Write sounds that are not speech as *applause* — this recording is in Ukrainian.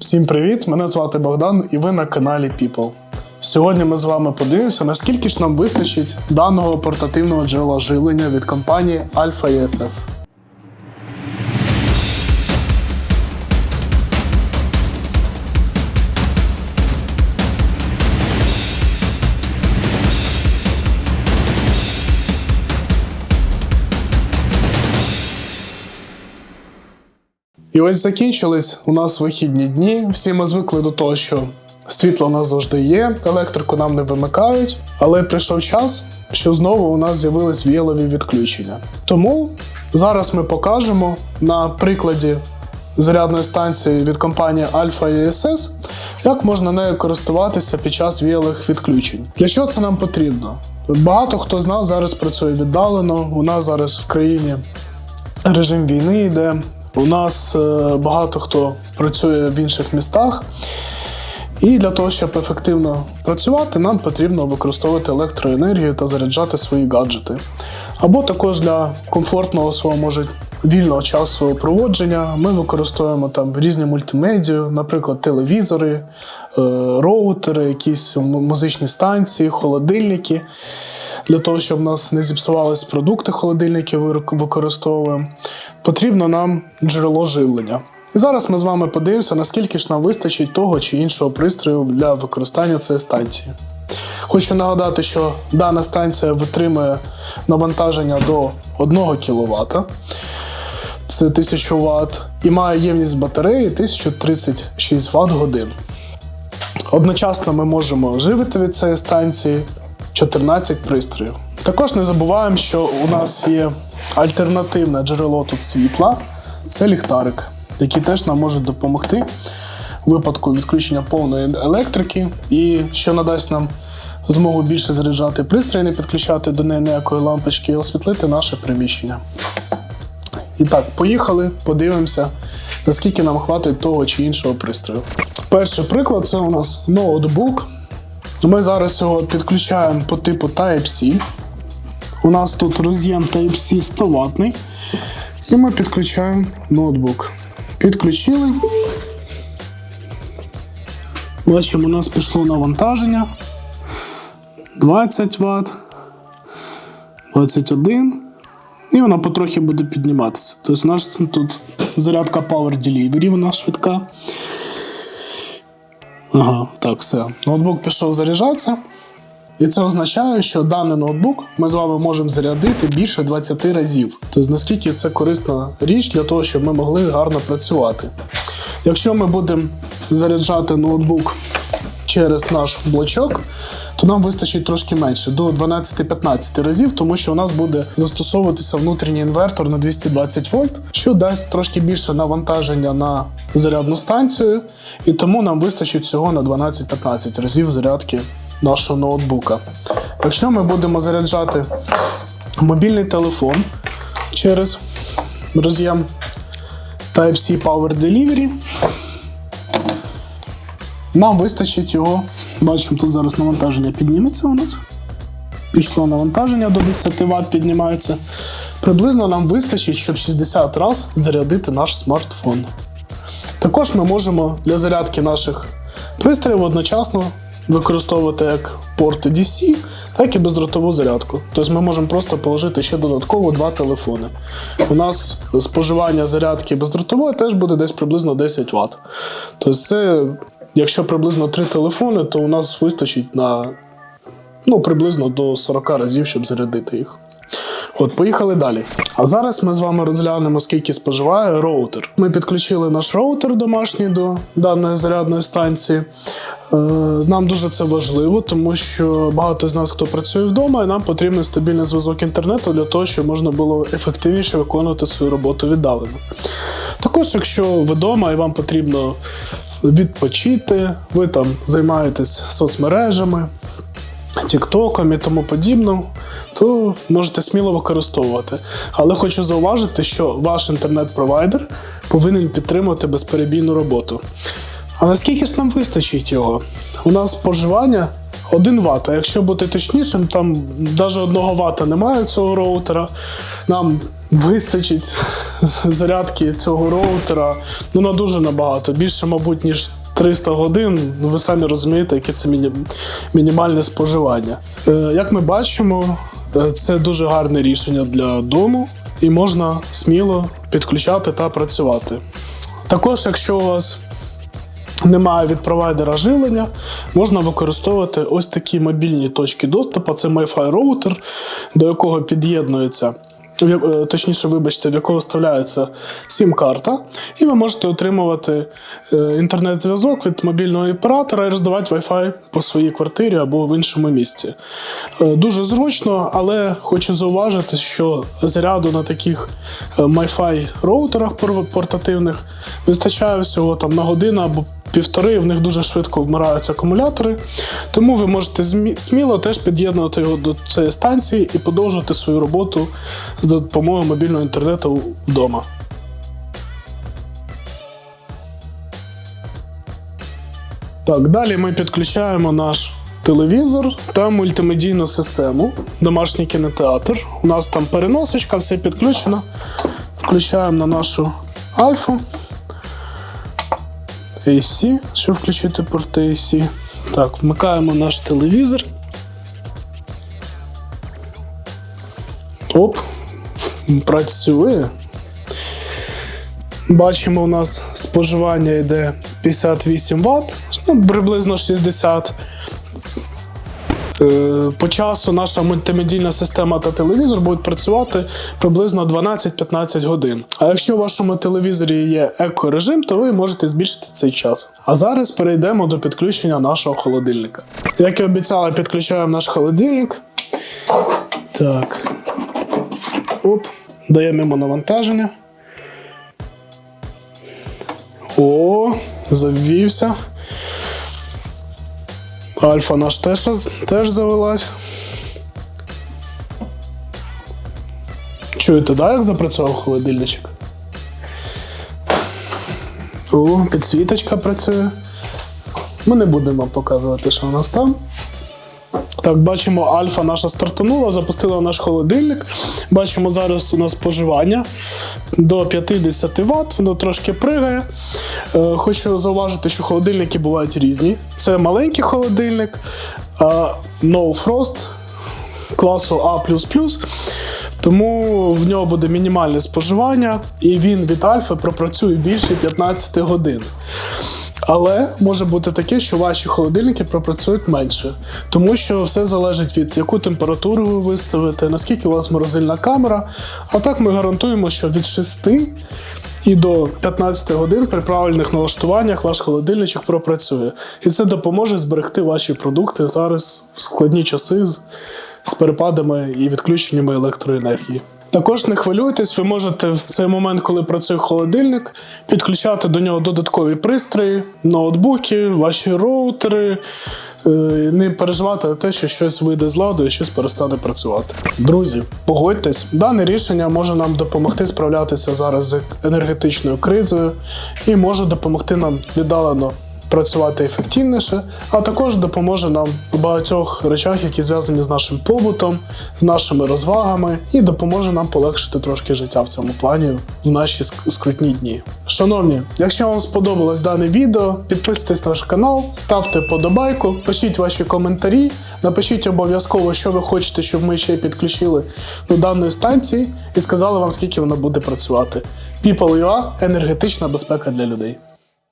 Всім привіт! Мене звати Богдан і ви на каналі People. Сьогодні ми з вами подивимося, наскільки ж нам вистачить даного портативного джерела живлення від компанії Alpha ESS. І ось закінчились у нас вихідні дні. Всі ми звикли до того, що світло у нас завжди є, електрику нам не вимикають, але прийшов час, що знову у нас з'явились віялові відключення. Тому зараз ми покажемо на прикладі зарядної станції від компанії Alpha ESS, як можна нею користуватися під час віялових відключень. Для чого це нам потрібно? Багато хто з нас зараз працює віддалено. У нас зараз в країні режим війни йде. У нас е, багато хто працює в інших містах. І для того, щоб ефективно працювати, нам потрібно використовувати електроенергію та заряджати свої гаджети. Або також для комфортного свого може вільного часу проводження ми використовуємо там різні мультимедію, наприклад, телевізори, е, роутери, якісь музичні станції, холодильники. Для того, щоб у нас не зіпсувались продукти, холодильники використовуємо, потрібно нам джерело живлення. І зараз ми з вами подивимося, наскільки ж нам вистачить того чи іншого пристрою для використання цієї станції. Хочу нагадати, що дана станція витримує навантаження до 1 кВт, це 1000 Вт, і має ємність батареї 1036 Вт годин. Одночасно ми можемо живити від цієї станції 14 пристроїв. Також не забуваємо, що у нас є альтернативне джерело тут світла це ліхтарик, який теж нам може допомогти у випадку відключення повної електрики, і що надасть нам змогу більше заряджати пристрої, не підключати до неї ніякої лампочки і освітлити наше приміщення. І так, поїхали, подивимося, наскільки нам хватить того чи іншого пристрою. Перший приклад це у нас ноутбук. Ми зараз його підключаємо по типу Type-C. У нас тут роз'єм Type-C 100 ватний. І ми підключаємо ноутбук. Підключили. Бачимо, у нас пішло навантаження. 20 Вт, 21. І вона потрохи буде підніматися. Тобто у нас тут зарядка Power Delivery, вона швидка. Ага, так, все. Ноутбук пішов заряджатися. І це означає, що даний ноутбук ми з вами можемо зарядити більше 20 разів. Тобто, наскільки це корисна річ для того, щоб ми могли гарно працювати. Якщо ми будемо заряджати ноутбук через наш блочок, то нам вистачить трошки менше до 12-15 разів, тому що у нас буде застосовуватися внутрішній інвертор на 220 вольт, що дасть трошки більше навантаження на зарядну станцію, і тому нам вистачить всього на 12-15 разів зарядки нашого ноутбука. Якщо ми будемо заряджати мобільний телефон через роз'єм Type-C Power Delivery, нам вистачить його. Бачимо, тут зараз навантаження підніметься у нас. Пішло навантаження до 10 Вт піднімається. Приблизно нам вистачить, щоб 60 разів зарядити наш смартфон. Також ми можемо для зарядки наших пристроїв одночасно використовувати як порти DC, так і бездротову зарядку. Тобто ми можемо просто положити ще додатково два телефони. У нас споживання зарядки бездротової теж буде десь приблизно 10 Вт. Тобто, це, якщо приблизно три телефони, то у нас вистачить на ну, приблизно до 40 разів, щоб зарядити їх. От, поїхали далі. А зараз ми з вами розглянемо, скільки споживає роутер. Ми підключили наш роутер домашній до даної зарядної станції. Е, Нам дуже це важливо, тому що багато з нас, хто працює вдома, і нам потрібен стабільний зв'язок інтернету для того, щоб можна було ефективніше виконувати свою роботу віддалено. Також, якщо ви вдома і вам потрібно відпочити, ви там займаєтесь соцмережами, Тіктоком і тому подібно, то можете сміло використовувати. Але хочу зауважити, що ваш інтернет-провайдер повинен підтримувати безперебійну роботу. А наскільки ж нам вистачить його? У нас споживання 1 Вт. Якщо бути точнішим, там навіть 1 Вт немає цього роутера. Нам вистачить *laughs* зарядки цього роутера ну, на дуже набагато. Більше, мабуть, ніж 300 годин. Ну, ви самі розумієте, яке це міні... мінімальне споживання. Е, як ми бачимо, е, це дуже гарне рішення для дому і можна сміло підключати та працювати. Також, якщо у вас немає від провайдера живлення, можна використовувати ось такі мобільні точки доступу. Це Wi-Fi роутер, до якого під'єднується. е, Точніше, вибачте, в якого вставляється сім-карта, і ви можете отримувати е, інтернет-зв'язок від мобільного оператора і роздавати Wi-Fi по своїй квартирі або в іншому місці. Е, Дуже зручно, але хочу зауважити, що заряду на таких Wi-Fi роутерах пор- портативних вистачає всього там на годину або півтори. В них дуже швидко вмираються акумулятори. Тому ви можете сміло теж під'єднувати його до цієї станції і продовжувати свою роботу з допомогою мобільного інтернету вдома. Так, далі ми підключаємо наш телевізор та мультимедійну систему, домашній кінотеатр. У нас там переносочка, все підключено. Включаємо на нашу альфу. AC, щоб включити порт AC. Так, вмикаємо наш телевізор. Оп, працює. Бачимо, у нас споживання йде 58 Вт, ну, приблизно 60. Е, По часу наша мультимедійна система та телевізор будуть працювати приблизно 12-15 годин. А якщо у вашому телевізорі є екорежим, то ви можете збільшити цей час. А зараз перейдемо до підключення нашого холодильника. Як і обіцяли, підключаємо наш холодильник. Так. Оп, даємо йому навантаження. О, завівся. Альфа наш теж, теж завелась. Чуєте, да, як запрацював холодильничок? О, підсвіточка працює. Ми не будемо показувати, що у нас там. Так, бачимо, альфа наша стартанула, запустила наш холодильник. Бачимо, зараз у нас споживання до 50 Вт, воно трошки пригає. Е, Хочу зауважити, що холодильники бувають різні. Це маленький холодильник, а No Frost класу А. Тому в нього буде мінімальне споживання, і він від альфи пропрацює більше 15 годин. Але може бути таке, що ваші холодильники пропрацюють менше, тому що все залежить від яку температуру ви виставите, наскільки у вас морозильна камера. А так ми гарантуємо, що від 6 і до 15 годин при правильних налаштуваннях ваш холодильничок пропрацює. І це допоможе зберегти ваші продукти зараз в складні часи з, перепадами і відключеннями електроенергії. Також не хвилюйтесь, ви можете в цей момент, коли працює холодильник, підключати до нього додаткові пристрої, ноутбуки, ваші роутери. Е, Не переживати за те, що щось вийде з ладу і щось перестане працювати. Друзі, погодьтесь, дане рішення може нам допомогти справлятися зараз з енергетичною кризою і може допомогти нам віддалено працювати ефективніше, а також допоможе нам у багатьох речах, які зв'язані з нашим побутом, з нашими розвагами, і допоможе нам полегшити трошки життя в цьому плані в наші скрутні дні. Шановні, якщо вам сподобалось дане відео, підписуйтесь на наш канал, ставте подобайку, пишіть ваші коментарі, напишіть обов'язково, що ви хочете, щоб ми ще підключили до даної станції, і сказали вам, скільки вона буде працювати. People.ua – енергетична безпека для людей.